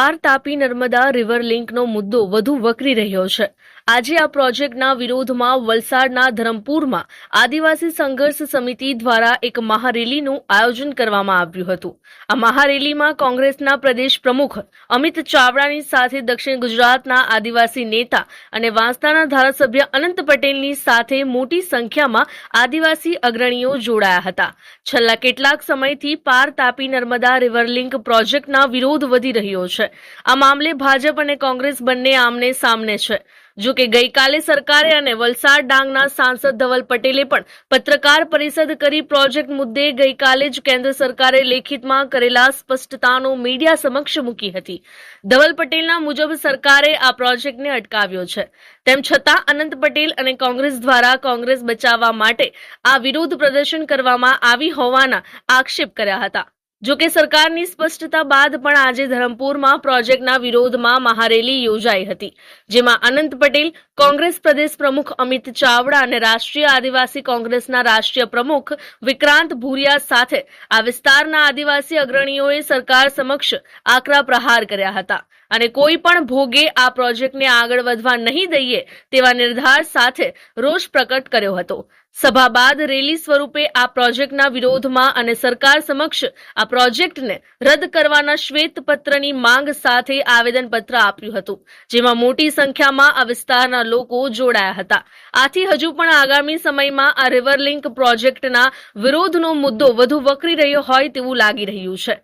પાર તાપી નર્મદા રિવર લિંકનો મુદ્દો વધુ વકરી રહ્યો છે. આજે આ પ્રોજેક્ટના વિરોધમાં વલસાડના ધરમપુરમાં આદિવાસી સંઘર્ષ સમિતિ દ્વારા એક મહારેલીનું આયોજન કરવામાં આવ્યું હતું. આ મહારેલીમાં કોંગ્રેસના પ્રદેશ પ્રમુખ અમિત ચાવડાની સાથે દક્ષિણ ગુજરાતના આદિવાસી નેતા અને વાંસદાના ધારાસભ્ય અનંત પટેલની સાથે મોટી સંખ્યામાં આદિવાસી અગ્રણીઓ જોડાયા હતા. છેલ્લા કેટલાક સમયથી પાર તાપી નર્મદા રિવર લિંક પ્રોજેક્ટના વિરોધ વધી રહ્યો છે. આ મામલે ભાજપ અને કોંગ્રેસ બંને આમને સામને છે. જો કે ગઈકાલે સરકારે અને વલસાડ ડાંગના સાંસદ ધવલ પટેલે પણ પત્રકાર પરિષદ કરી પ્રોજેક્ટ મુદ્દે ગઈકાલે જ કેન્દ્ર સરકારે લેખિતમાં કરેલા સ્પષ્ટતાનો મીડિયા સમક્ષ મૂકી હતી. ધવલ પટેલના મુજબ સરકારે આ પ્રોજેક્ટને અટકાવ્યો છે. તેમ છતાં અનંત પટેલ અને કોંગ્રેસ દ્વારા કોંગ્રેસ બચાવવા માટે આ વિરોધ પ્રદર્શન કરવામાં આવી હોવાના આક્ષેપ કર્યા હતા. જો કે સરકારની સ્પષ્ટતા બાદ પણ આજે ધરમપુરમાં પ્રોજેક્ટના વિરોધમાં મહારેલી યોજાઈ હતી, જેમાં અનંત પટેલ, કોંગ્રેસ પ્રદેશ પ્રમુખ અમિત ચાવડા અને રાષ્ટ્રીય આદિવાસી કોંગ્રેસના રાષ્ટ્રીય પ્રમુખ વિક્રાંત ભૂરિયા સાથે આ વિસ્તારના આદિવાસી અગ્રણીઓએ સરકાર સમક્ષ આકરા પ્રહાર કર્યા હતા. અને કોઈ પણ ભોગે આ પ્રોજેક્ટને આગળ વધવા નહીં દઈએ તેવા નિર્ધાર સાથે રોષ પ્રકટ કર્યો હતો. સભા બાદ રેલી સ્વરૂપે આ પ્રોજેક્ટના વિરોધમાં અને સરકાર સમક્ષ આ પ્રોજેક્ટને રદ કરવાના શ્વેતપત્રની માંગ સાથે આવેદનપત્ર આપ્યું હતું, જેમાં મોટી સંખ્યામાં આ વિસ્તારના લોકો જોડાયા હતા. આથી હજુ પણ આગામી સમયમાં આ રિવરલિંક પ્રોજેક્ટના વિરોધનો મુદ્દો વધુ વકરી રહ્યો હોય તેવું લાગી રહ્યું છે.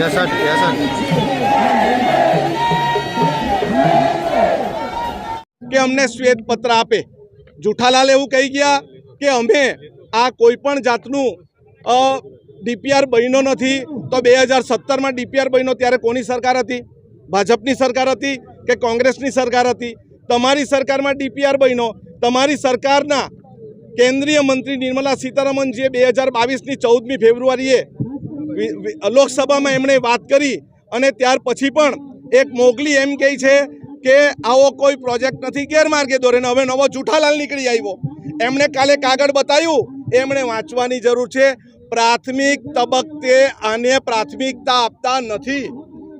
Yes, sir. કે અમને શ્વેત પત્ર આપે. જુઠાલાલ એવું કહી ગયા કે અમે આ કોઈ પણ જાતનું ડીપીઆર બન્યો નથી તો બે હજાર સત્તરમાં ડીપીઆર બન્યો ત્યારે કોની સરકાર હતી? ભાજપની સરકાર હતી કે કોંગ્રેસની સરકાર હતી? તમારી સરકારમાં ડીપીઆર બન્યો. તમારી સરકારના કેન્દ્રીય મંત્રી નિર્મલા સીતારમણ જે બે હજાર બાવીસની ચૌદમી ફેબ્રુઆરીએ લોકસભામાં એમણે વાત કરી અને ત્યાર પછી પણ એક મોગલી એમ કહે છે કે આવો કોઈ પ્રોજેક્ટ નથી ગેરમાર્ગે દોરે ને હવે નવો જૂઠાલાલ નીકળી આવ્યો. એમણે કાલે કાગળ બતાવ્યું એમણે વાંચવાની જરૂર છે પ્રાથમિક તબક્કે આને પ્રાથમિકતા આપતા નથી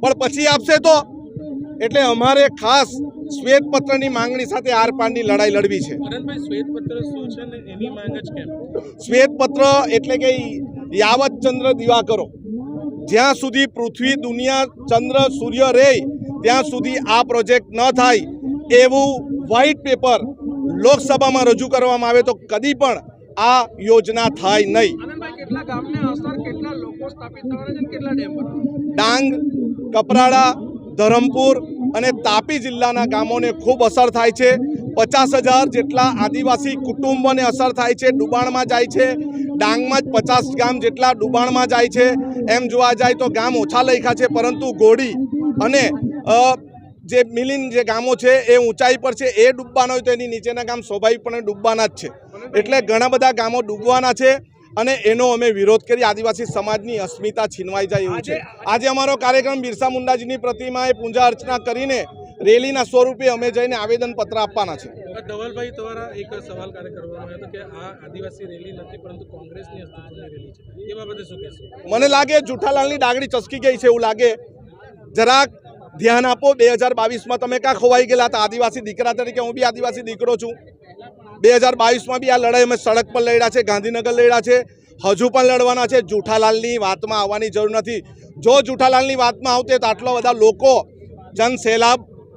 પણ પછી આપશે તો? એટલે અમારે ખાસ શ્વેતપત્રની માંગણી સાથે આર પારની લડાઈ લડવી છે. શ્વેતપત્ર એટલે કે યાવત ચંદ્ર દિવા કરો. જ્યાં સુધી પૃથ્વી દુનિયા ચંદ્ર સૂર્ય રહે ત્યાં સુધી આ પ્રોજેક્ટ ન થાય એવું વ્હાઇટ પેપર લોકસભામાં રજૂ કરવામાં આવે તો કદી પણ આ યોજના થાય નહીં. ડાંગ કપરાડા ધરમપુર અને તાપી જિલ્લાના ગામોને ખૂબ અસર થાય છે. પચાસ હજાર જેટલા આદિવાસી કુટુંબોને અસર થાય છે ડુબાણમાં જાય છે. ડાંગમાં જ પચાસ ગામ જેટલા ડુબાણમાં જાય છે. એમ જોવા જાય તો ગામ ઓછા લખ્યા છે પરંતુ ગોળી અને જે મિલિન જે ગામો છે એ ઊંચાઈ પર છે. એ ડૂબવાના હોય તો એની નીચેના ગામ સ્વાભાવિકપણે ડૂબવાના જ છે. એટલે ઘણા બધા ગામો ડૂબવાના છે અને એનો અમે વિરોધ કરી આદિવાસી સમાજની અસ્મિતા છીનવાઈ જાય એવું છે. આજે અમારો કાર્યક્રમ બિરસા મુંડાજીની પ્રતિમાએ પૂજા અર્ચના કરીને રેલીના સ્વરૂપે અમે જઈને આવેદનપત્ર આપવાના છે. ધવલભાઈ દ્વારા એક સવાલ કાર્ય કરવામાં આવ્યો કે આ આદિવાસી રેલી નથી પરંતુ કોંગ્રેસની અસ્તિત્વની રેલી છે. એ બાબતે શું કહેશો? મને લાગે જુઠાલાલની ડાગડી ચસકી ગઈ છે એવું લાગે. જરાક ધ્યાન આપો બે હજાર બાવીસમાં તમે ક્યાં ખોવાઈ ગયેલા હતા? આદિવાસી દીકરા તરીકે હું બી આદિવાસી દીકરો છું. બે હજાર બાવીસમાં બી આ લડાઈ અમે સડક પર લડ્યા છે ગાંધીનગર લડ્યા છે હજુ પણ લડવાના છે. જુઠાલાલની વાતમાં આવવાની જરૂર નથી. જો જુઠાલાલની વાતમાં આવતે તો આટલા બધા લોકો જન સૈલાબ